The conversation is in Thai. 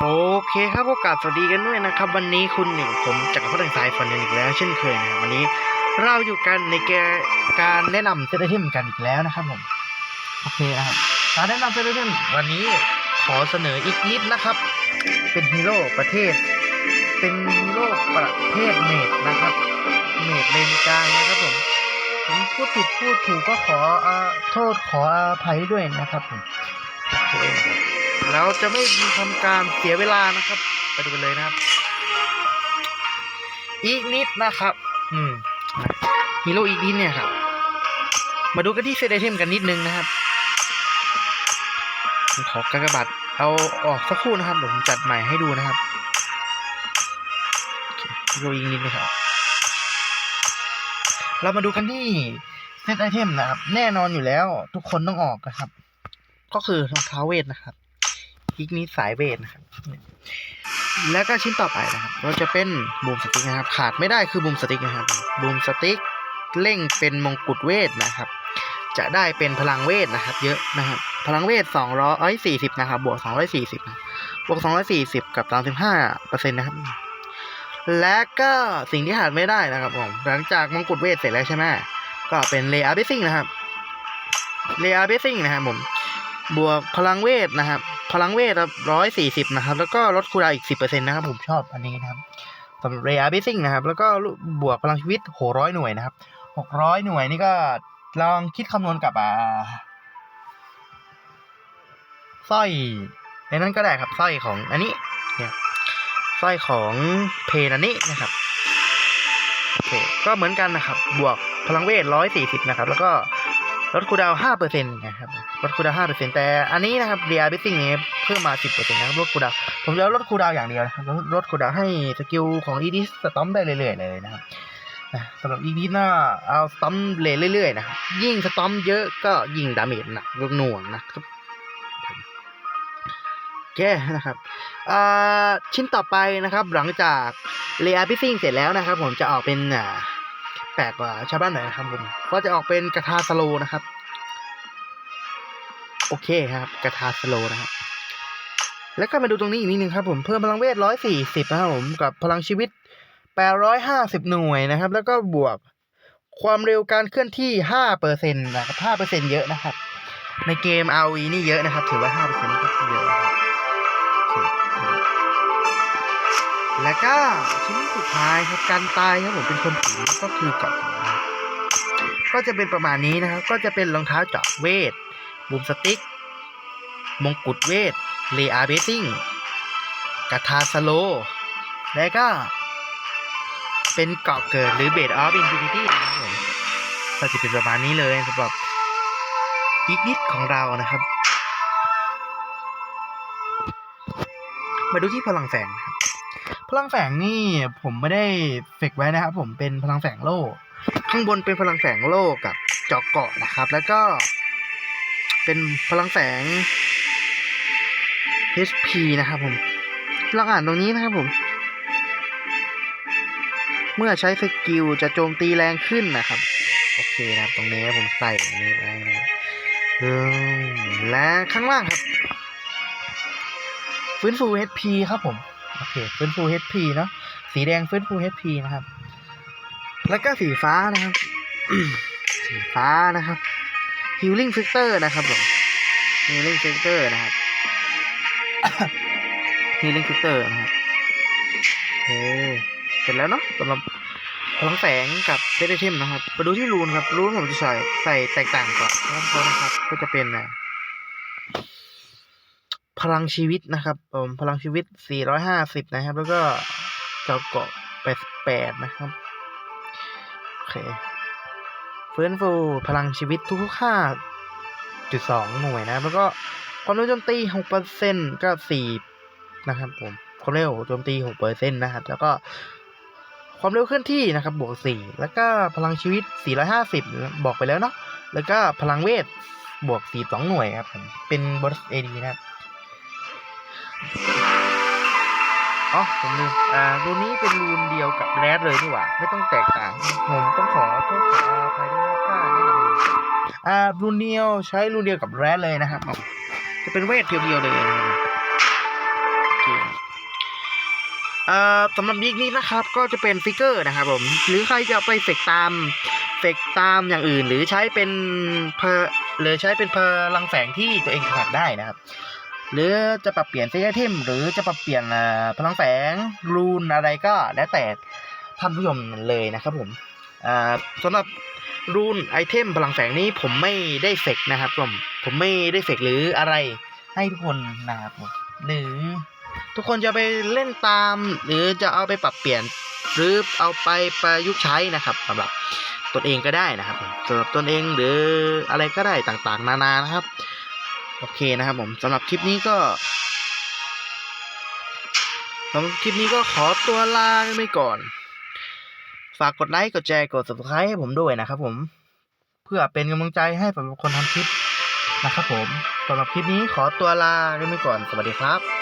โอเคครับโอกาสสวัสดีกันด้วยนะครับ วันนี้คุณหนึ่งผมจากรพัฒน์สายฟันอีกแล้ว เช่นเคยนะครับวันนี้เราอยู่กันในแกการแนะนำเซตไอเทมกันอีกแล้วนะครับผมโอเคนะครับการแนะนำเซตไอเทมวันนี้ขอเสนออีกนิดนะครับ เป็นฮีโร่ประเภทเป็นฮีโร่ประเภทเมดนะครับเมดเลนกลางนะครับผมผมพูดผิดพูดถูกก็ขออาโทษขออภัยด้วยนะครับผมโอเคครับ เราจะไม่มีทำการเสียเวลานะครับ ไปดูกันเลยนะครับ อีกนิดนะครับ อืมฮีโร่อีกนิดเนี่ยครับ มาดูกันที่เซตไอเทมกันนิดนึงนะครับผมขอกากบาทเอาออกสักครู่นะครับเดี๋ยวผมจัดใหม่ให้ดูนะครับเคฮีโร่อีกนิดนะครับ เรามาดูกันที่เซตไอเทมนะครับ แน่นอนอยู่แล้ว ทุกคนต้องออกนะครับ ก็คือรองเท้าเวทนะครับ อีกนี้สายเวทนะครับ แล้วก็ชิ้นต่อไปนะครับ ก็จะเป็นบูมสติ๊กนะครับ ขาดไม่ได้คือบูมสติ๊กนะครับบูมสติ๊กเร่งเป็นมงกุฎเวทนะครับ จะได้เป็นพลังเวทนะครับ เยอะนะครับ พลังเวทสองร้อยสี่สิบนะครับ บวกสองร้อยสี่สิบนะบวกสองร้อยสี่สิบกับสามสิบห้าเปอร์เซ็นต์นะครับและก็สิ่งที่ขาดไม่ได้นะครับผมหลังจากมงกุฎเวทเสร็จแล้วใช่ไหมก็เป็นเลอาร์เบซิ่งนะครับเลอาร์เบซิ่งนะครับผมบวกพลังเวทนะครับ พลังเวทร้อยสี่สิบนะครับ แล้วก็ลดคูดาอีกสิบเปอร์เซ็นต์นะครับผมชอบอันนี้นะครับสำหรับเรียบิซิ่งนะครับ แล้วก็บวกพลังชีวิตหกร้อยหน่วยนะครับหกร้อยหน่วยนี่ก็ลองคิดคำนวณกับอ่าสร้อยในนั้นก็ได้ครับสร้อยของอันนี้เนี่ยสร้อยของเพนอันนี้นะครับโอเคก็เหมือนกันนะครับ บวกพลังเวทร้อยสี่สิบนะครับ แล้วก็ ลดคูดาวห้าเปอร์เซ็นต์นะครับลดคูดาวห้าเปอร์เซ็นต์แต่อันนี้นะครับเรียบิซิ่งนี้เพิ่มมาสิบเปอร์เซ็นต์นะครับลดคูดาวผมจะลดคูดาวอย่างเดียวนะครับลดคูดาวให้สกิลของอีดิสสตอมได้เรื่อยๆเลยนะครับสำหรับอีดิสน่าเอาสตอมเลเรื่อยๆนะครับยิ่งสตอมเยอะก็ยิ่งดาเมจหนักหน่วงนะครับแก้นะครับชิ้นต่อไปนะครับ หลังจากเรียบิซิ่งเสร็จแล้วนะครับ ผมจะออกเป็นอ่า แปลกกว่าชาวบ้านหน่อยนะครับผมก็จะออกเป็นกระทาสโลนะครับ โอเคครับ กระทาสโลนะครับแล้วก็มาดูตรงนี้อีกนิดนึงครับผมเพิ่มพลังเวทร้อยสี่สิบนะครับผมกับพลังชีวิตแปดร้อยห้าสิบหน่วยนะครับ แล้วก็บวกความเร็วการเคลื่อนที่ห้าเปอร์เซ็นต์นะครับห้าเปอร์เซ็นต์เยอะนะครับ ในเกม RV นี่เยอะนะครับ ถือว่าห้าเปอร์เซ็นต์ก็เยอะนะครับ แล้วก็ชิ้นสุดท้ายครับการตายครับผมเป็นคนถือก็คือเกาะนะครับก็จะเป็นประมาณนี้นะครับ ก็จะเป็นรองเท้าเจาะเวทบูมสติ๊กมงกุฎเวทเลอาเบซิ่งกาทาสโล และก็ เป็นเกาะเกิดหรือเบดออฟอินฟินิตี้นะครับผมก็จะเป็นประมาณนี้เลยสำหรับอีกนิดของเรานะครับ มาดูที่พลังแฝง ลังแฝงนี่ผมไม่ได้เฟกไว้นะครับ ผมเป็นพลังแฝงโล่ ข้างบนเป็นพลังแฝงโล่กับเจาะเกาะนะครับ แล้วก็ เป็นพลังแฝง HP นะครับผมลองอ่านตรงนี้นะครับผม เมื่อใช้สกิลจะโจมตีแรงขึ้นนะครับ โอเคนะครับ ตรงนี้ผมใส่ตรงนี้ไว้นะและข้างล่างครับ ฟื้นฟู HP ครับผม โอเคฟื้นฟู HP เนาะสีแดงฟื้นฟู HP นะครับ แล้วก็สีฟ้านะครับ สีฟ้านะครับ Healing Factor นะครับผม Healing Factor นะครับ Healing Factor นะครับเฮ้เสร็จแล้วเนาะสำหรับพลังแสงกับเซตไอเทมนะครับไปดูที่รูนครับรูนผมจะใส่ใส่แตกต่างกว่าเพราะนะครับ ก็จะเป็นนะ พลังชีวิตนะครับผมพลังชีวิต 450 นะครับ แล้วก็เจ้าเกาะ 88 นะครับ โอเคฟื้นฟูพลังชีวิตทุกๆห้าจุดสองหน่วยนะ แล้วก็ความเร็วโจมตีหกเปอร์เซ็นก็สี่นะครับผม ความเร็วโจมตีหกเปอร์เซ็นต์นะครับ แล้วก็ความเร็วเคลื่อนที่นะครับ บวกสี่แล้วก็พลังชีวิตสี่ร้อยห้าสิบบอกไปแล้วเนาะ แล้วก็พลังเวทบวกสี่สองหน่วยครับผมเป็นบอสเอดีนะครับ อ๋อผมลืมอ่ารูนี้เป็นรูนเดียวกับแรดเลยนี่หว่า ไม่ต้องแตกต่าง ผมต้องขอโทษขออภัยด้วยนะถ้าแนะนำผิดอ่ารูนเดียวใช้รูนเดียวกับแรดเลยนะครับผมจะเป็นเวทเพียวๆเลยเอ่อสำหรับยิกนี้นะครับ ก็จะเป็นฟิกเกอร์นะครับผม หรือใครจะไปเฟกตามเฟกตามอย่างอื่น หรือใช้เป็นเพอหรือใช้เป็นพลังแฝงที่ตัวเองถนัดได้นะครับ หรือจะปรับเปลี่ยนเซกไอเทมหรือจะปรับเปลี่ยนพลังแฝงรูนอะไรก็แล้วแต่ท่านผู้ชมเลยนะครับผมสำหรับรูนไอเทมพลังแฝงนี้ผมไม่ได้เฟกนะครับผมผมไม่ได้เฟกหรืออะไรให้ทุกคนนะครับผมหรือทุกคนจะไปเล่นตาม หรือจะเอาไปปรับเปลี่ยน หรือเอาไปประยุกต์ใช้นะครับสำหรับตนเองก็ได้นะครับสำหรับตนเองหรืออะไรก็ได้ต่างๆ นานานะครับ โอเคนะครับผมสำหรับคลิปนี้ก็สำหรับคลิปนี้ก็ขอตัวลาไปก่อน ฝากกดไลค์กดแชร์กด subscribe ให้ผมด้วยนะครับผมเพื่อเป็นกำลังใจให้สำหรับคนทำคลิปนะครับผมสำหรับคลิปนี้ขอตัวลาไปก่อนสวัสดีครับ